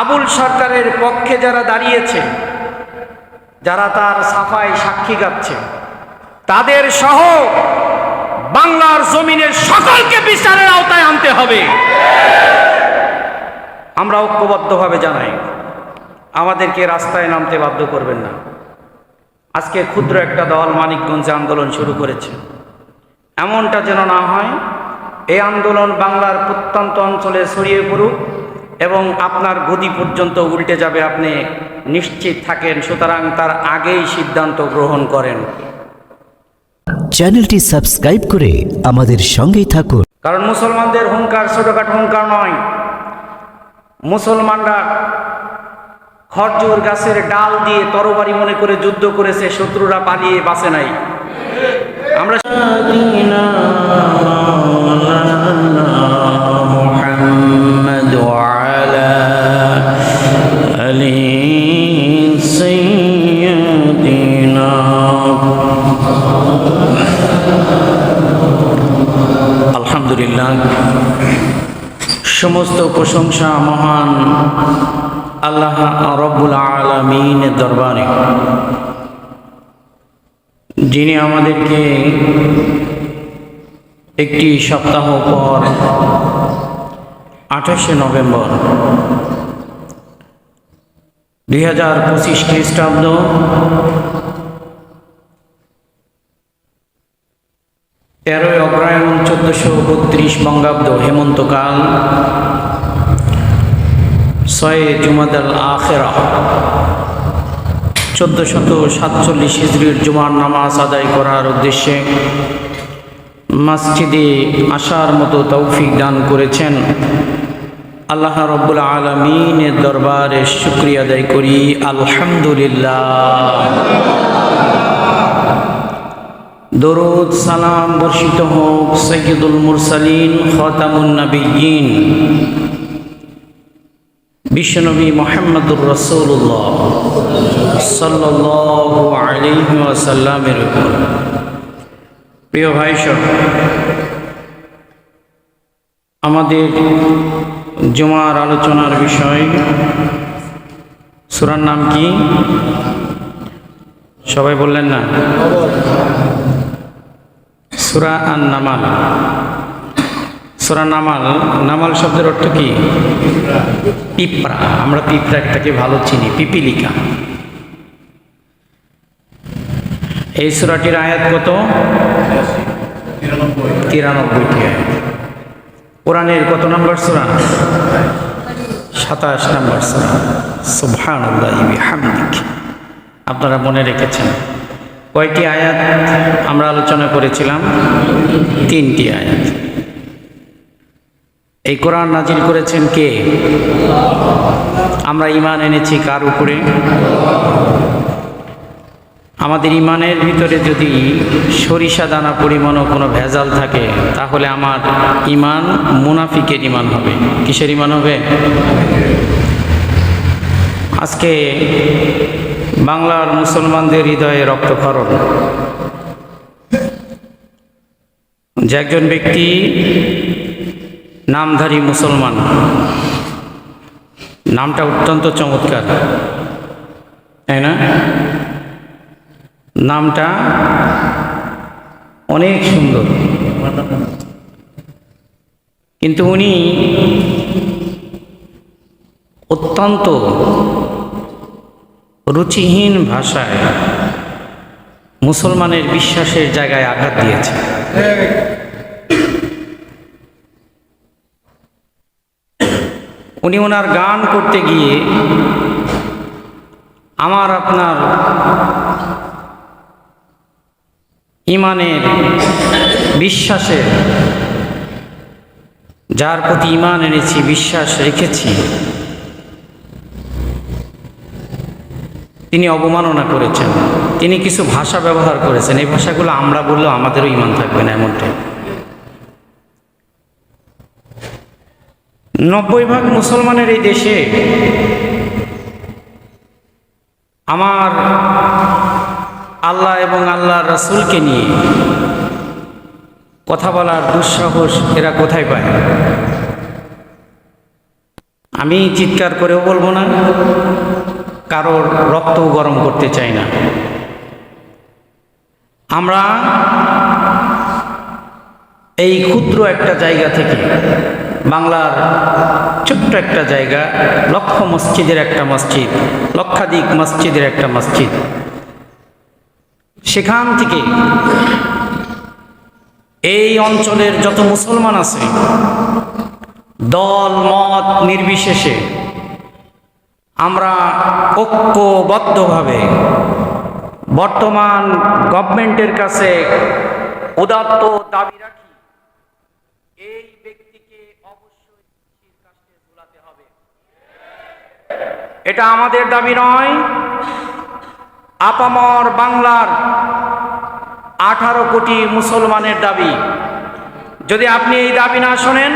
আবুল সরকারের পক্ষে যারা দাঁড়িয়েছে, যারা তার সাফাই সাক্ষী গাচ্ছে, তাদের সহ বাংলার জমিনের সকলকে বিচারের আওতায় আনতে হবে। আমরা ঐক্যবদ্ধভাবে জানাই, আমাদেরকে রাস্তায় নামতে বাধ্য করবেন না। আজকে ক্ষুদ্র একটা দল মানিকগঞ্জে আন্দোলন শুরু করেছে। এমনটা যেন না হয়, এই আন্দোলন বাংলার প্রত্যন্ত অঞ্চলে ছড়িয়ে পড়ুক এবং আপনার গদি পর্যন্ত উল্টে যাবে আপনি নিশ্চিত থাকেন। সুতরাং তার আগেই সিদ্ধান্ত গ্রহণ করেন। চ্যানেলটি সাবস্ক্রাইব করে আমাদের সঙ্গেই থাকুন। কারণ মুসলমানদের হুঙ্কার ছোটখাটো হুঙ্কার নয়। মুসলমানরা খরজুর গাছের ডাল দিয়ে তরবারি মনে করে যুদ্ধ করেছে শত্রুরা পালিয়ে বাঁচে নাই। আমরা প্রশংসা মহান আল্লাহ রব্বুল আলমিনের দরবারে। যিনি আমাদেরকে একটি সপ্তাহ পর আঠাশে নভেম্বর দুই হাজার পঁচিশ খ্রিস্টাব্দ তেরোই অগ্রায়ণ চোদ্দশো বত্রিশ বঙ্গাব্দ হেমন্তকাল ছয় জুমাদাল আখেরা। চোদ্দশত সাতচল্লিশ হিজড়ির জুমার নামাজ আদায় করার উদ্দেশ্যে মসজিদে আসার মতো তৌফিক দান করেছেন। আল্লাহ রব্বুল আলমিনের দরবারে শুক্রিয়া আদায় করি। আলহামদুলিল্লাহ। দরুদ সালাম বর্ষিত হোক সৈয়দুল মুরসালিন, খতামুন নবীন বিশ্বনবী মোহাম্মদুর রসুল্লাহ সাল্লাহ উপর। প্রিয় ভাই আমাদের জমার আলোচনার বিষয় সুরার নাম কি? সবাই বললেন না? সুরা আন নামাল সুরা নামাল নামাল শব্দের অর্থ কি? পিঁপড়া। আমরা পিঁপড়া একটাকে ভালো চিনি, পিপিলিকা। এই সুরাটির আয়াত কত? তিরানব্বইটি আয়াত। কোরআনের কত নম্বর সুরা? সাতাশ নম্বর সুরা। সুবহান আপনারা মনে রেখেছেন। কয়টি আয়াত আমরা আলোচনা করেছিলাম? তিনটি আয়াত। এই কোরআন নাজিল করেছেন কে? আমরা ইমান এনেছি কার উপরে? আমাদের ইমানের ভিতরে যদি সরিষা দানা পরিমাণও কোনো ভেজাল থাকে, তাহলে আমার ইমান মুনাফিকের ইমান হবে। কিসের ইমান হবে? আজকে বাংলার মুসলমানদের হৃদয়ে রক্তক্ষরণ। যে একজন ব্যক্তি নামধারী মুসলমান। নামটা অত্যন্ত চমৎকার। তাই না? নামটা অনেক সুন্দর। কিন্তু উনি অত্যন্ত রুচিহীন ভাষায় মুসলমানের বিশ্বাসের জায়গায় আঘাত দিয়েছে উনি ওনার গান করতে গিয়ে আমার আপনার ইমানের বিশ্বাসের, যার প্রতি ইমান এনেছি, বিশ্বাস রেখেছি, তিনি অবমাননা করেছেন। তিনি কিছু ভাষা ব্যবহার করেছেন। এই ভাষাগুলো আমরা বললেও আমাদেরও ইমান থাকবে না এমনটা নব্বই ভাগ মুসলমানের এই দেশে আমার আল্লাহ এবং আল্লাহ রসুলকে নিয়ে কথা বলার দুঃসাহস এরা কোথায় পায়? আমি চিৎকার করেও বলব না, কারোর রক্ত গরম করতে চাই না। আমরা এই ক্ষুদ্র একটা জায়গা থেকে বাংলার ছোট্ট একটা জায়গা, লক্ষ মসজিদের একটা মসজিদ, লক্ষাধিক মসজিদের একটা মসজিদ। সেখান থেকে এই অঞ্চলের যত মুসলমান আছে, দল, মত নির্বিশেষে আমরা ঐক্যবদ্ধভাবে বর্তমান গভর্নমেন্টের কাছে উদাত্ত দাবি রাখি, এই ব্যক্তিকে অবশ্যই ফাঁসির কাস্টে ঝুলাতে হবে এটা আমাদের দাবি নয়। আপামর বাংলার আঠারো কোটি মুসলমানের দাবি। যদি আপনি এই দাবি না শোনেন,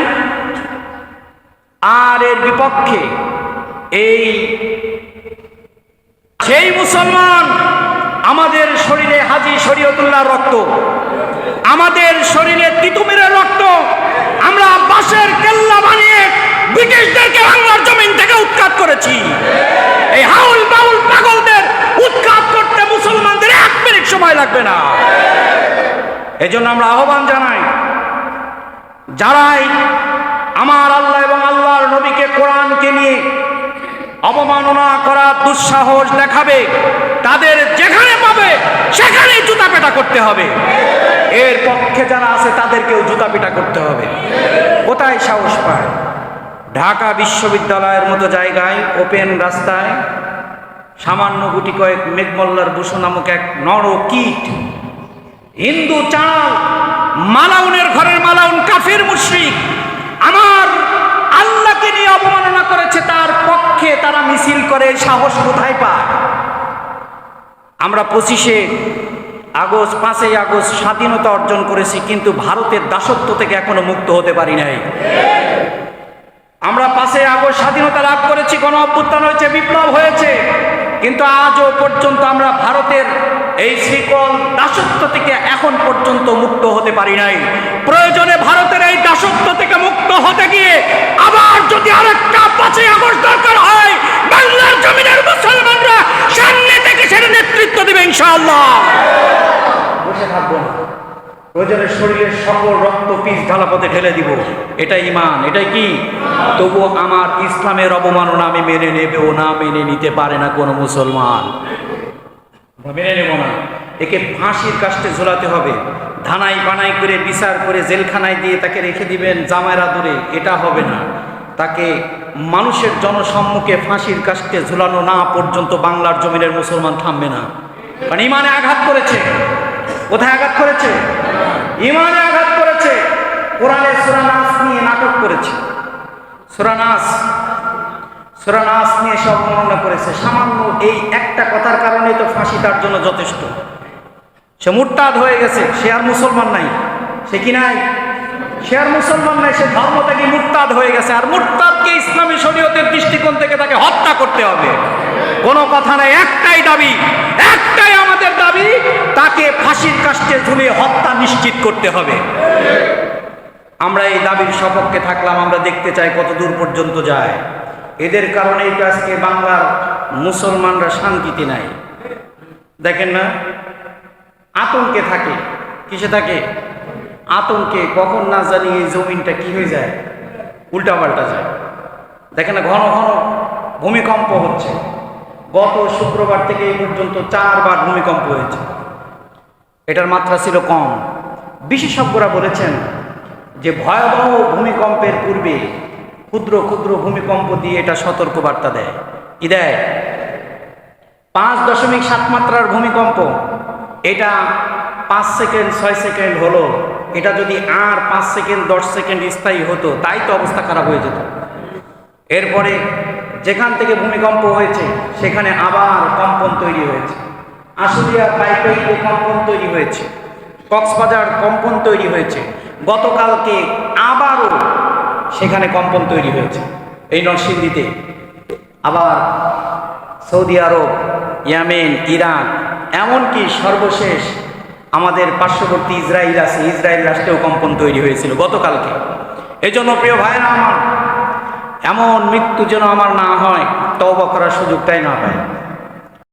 আর এর বিপক্ষে এই সেই মুসলমান আমাদের শরীরে হাজি শরীয়তুল্লাহ রক্ত, আমাদের শরীরে তিতুমিরের রক্ত, আমরা বাঁশের কেল্লা বানিয়ে ব্রিটিশদেরকে বাংলার জমিন থেকে উৎখাত করেছি। এই হাউল বাউল পাগলদের উৎখাত করতে মুসলমানদের এক মিনিট সময় লাগবে না। এজন্য আমরা আহ্বান জানাই, যারাই আমার আল্লাহ এবং আল্লাহর নবীকে কোরআনকে নিয়ে অবমাননা করা দুঃসাহস দেখাবে, তাদের যেখানে পাবে, সেখানেই জুতা পেটা করতে হবে। এর পক্ষে যারা আছে, তাদেরকেও জুতা পেটা করতে হবে। কোথায় সাহস পায়? ঢাকা বিশ্ববিদ্যালয়ের মতো জায়গায় ওপেন রাস্তায়, সামান্য গুটি কয়েক মেঘমল্লার বসু নামক এক নর কীট হিন্দু চাল মালাউনের ঘরের মালাউন, কাফির মুশরিক, আমার আল্লাহকে নিয়ে অবমাননা করেছে, তার পক্ষে তারা মিছিল করে, সাহস কোথায় পায়? আমরা পঁচিশে আগস্ট, পাঁচই আগস্ট স্বাধীনতা অর্জন করেছি, কিন্তু ভারতের দাসত্ব থেকে এখনও মুক্ত হতে পারি নাই। আমরা পাঁচই আগস্ট স্বাধীনতা লাভ করেছি, গণ অভ্যুত্থান হয়েছে, বিপ্লব হয়েছে। কিন্তু আজও পর্যন্ত আমরা ভারতের এই শ্রীকল দাসত্ব থেকে এখন পর্যন্ত মুক্ত হতে পারি নাই। প্রয়োজনে ভারতের এই দাসত্ব থেকে মুক্ত হতে গিয়ে আবার যদি আরেকটা পাঁচই আগস্ট দরকার হয়, বাংলার জমিনের মুসলমানরা সামনে থেকে সেটা নেতৃত্ব দেবে ইনশাআল্লাহ বসে থাকব না প্রয়োজনে শরীরের সকল রক্ত পিস ঢালা পথে ঢেলে দিব। এটাই ইমান এটাই কি? তবু আমার ইসলামের অবমাননা আমি মেনে নেবেও না, মেনে নিতে পারে না কোনো মুসলমান। মেনে নেব না। একে ফাঁসির কাষ্টে ঝোলাতে হবে। ধানাই বানাই করে, বিচার করে জেলখানায় দিয়ে তাকে রেখে দিবেন জামায়রা দূরে। এটা হবে না। তাকে মানুষের জনসম্মুখে ফাঁসির কাষ্টে ঝুলানো না পর্যন্ত বাংলার জমিনের মুসলমান থামবে না। মানে ইমানে আঘাত করেছে। কোথায় আঘাত করেছে? ইমানে আঘাত করেছে। কোরআনে সুরানাস নিয়ে নাটক করেছে। সুরানাস সুরানাস নিয়ে সব বর্ণনা করেছে। সামান্য এই একটা কথার কারণে তো ফাঁসি তার জন্য যথেষ্ট। সে মুরতাদ হয়ে গেছে, সে আর মুসলমান নাই। সে কি নাই? সে আর মুসলমান নাই, সে ধর্ম থেকে মুরতাদ হয়ে গেছে। আর মুরতাদকে ইসলামী শরীয়তের দৃষ্টিকোণ থেকে তাকে হত্যা করতে হবে। কোনো কথা নাই, একটাই দাবি, একটাই আমাদের দাবি, তাকে ফাঁসির কাষ্টে ঝুলে হত্যা নিশ্চিত করতে হবে। আমরা এই দাবির সপক্ষে থাকলাম, আমরা দেখতে চাই কত দূর পর্যন্ত যায়। এদের কারণেই তো আজকে বাংলার মুসলমানরা শান্তিতে নাই। দেখেন না, আতঙ্কে থাকে, কিসে থাকে? আতঙ্কে কখন না জানি এই জমিনটা কি হয়ে যায়, উল্টাপাল্টা যায়। দেখেন না, ঘন ঘন ভূমিকম্প হচ্ছে। গত শুক্রবার থেকে এই পর্যন্ত চারবার ভূমিকম্প হয়েছে। এটার মাত্রা ছিল কম। বিশেষজ্ঞরা বলেছেন যে ভয়াবহ ভূমিকম্পের পূর্বে ক্ষুদ্র ক্ষুদ্র ভূমিকম্প দিয়ে এটা সতর্ক বার্তা দেয়। কি দেয়? পাঁচ দশমিক সাত মাত্রার ভূমিকম্প। এটা পাঁচ সেকেন্ড, ছয় সেকেন্ড হলো। এটা যদি আর পাঁচ সেকেন্ড, দশ সেকেন্ড স্থায়ী হতো, তাই তো অবস্থা খারাপ হয়ে যেত। এরপরে যেখান থেকে ভূমিকম্প হয়েছে, সেখানে আবার কম্পন তৈরি হয়েছে। আশুলিয়া পাইপে কম্পন তৈরি হয়েছে। কক্সবাজার কম্পন তৈরি হয়েছে। গতকালকে আবারও সেখানে কম্পন তৈরি হয়েছে, এই নরসিংদীতে। আবার সৌদি আরব, ইয়ামেন ইরান এমনকি সর্বশেষ আমাদের পার্শ্ববর্তী ইসরায়েল আছে ইসরায়েল রাষ্ট্রেও কম্পন তৈরি হয়েছিল গতকালকে। এই জন্য প্রিয় ভাইরা আমার এমন মৃত্যু যেন আমার না হয় তবা করার সুযোগটাই না পায়